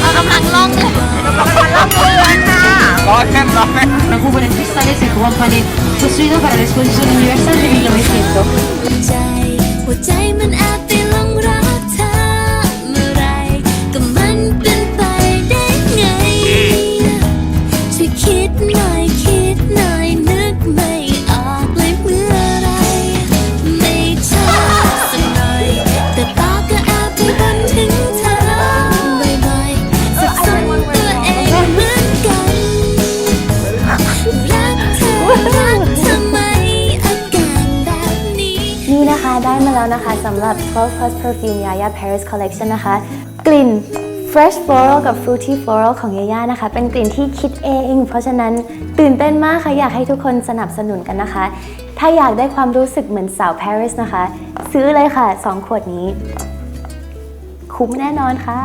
เอากำลังร้องเลยร้อนแค่นร้อนแน่น Preocupa nel cristallo e Company, costruito per l'esposizione universal de 1900. นแอบไปหรื่อไหรก็มันเป็นได้ไน นี่นะคะได้มาแล้วนะคะสำหรับ 12 plus perfume Yaya Paris collection นะคะ กลิ่น fresh floral กับ fruity floral ของยาย่านะคะ เป็นกลิ่นที่คิดเอง เพราะฉะนั้นตื่นเต้นมากค่ะ อยากให้ทุกคนสนับสนุนกันนะคะ ถ้าอยากได้ความรู้สึกเหมือนสาว Paris นะคะ ซื้อเลยค่ะ 2 ขวดนี้ คุ้มแน่นอนค่ะ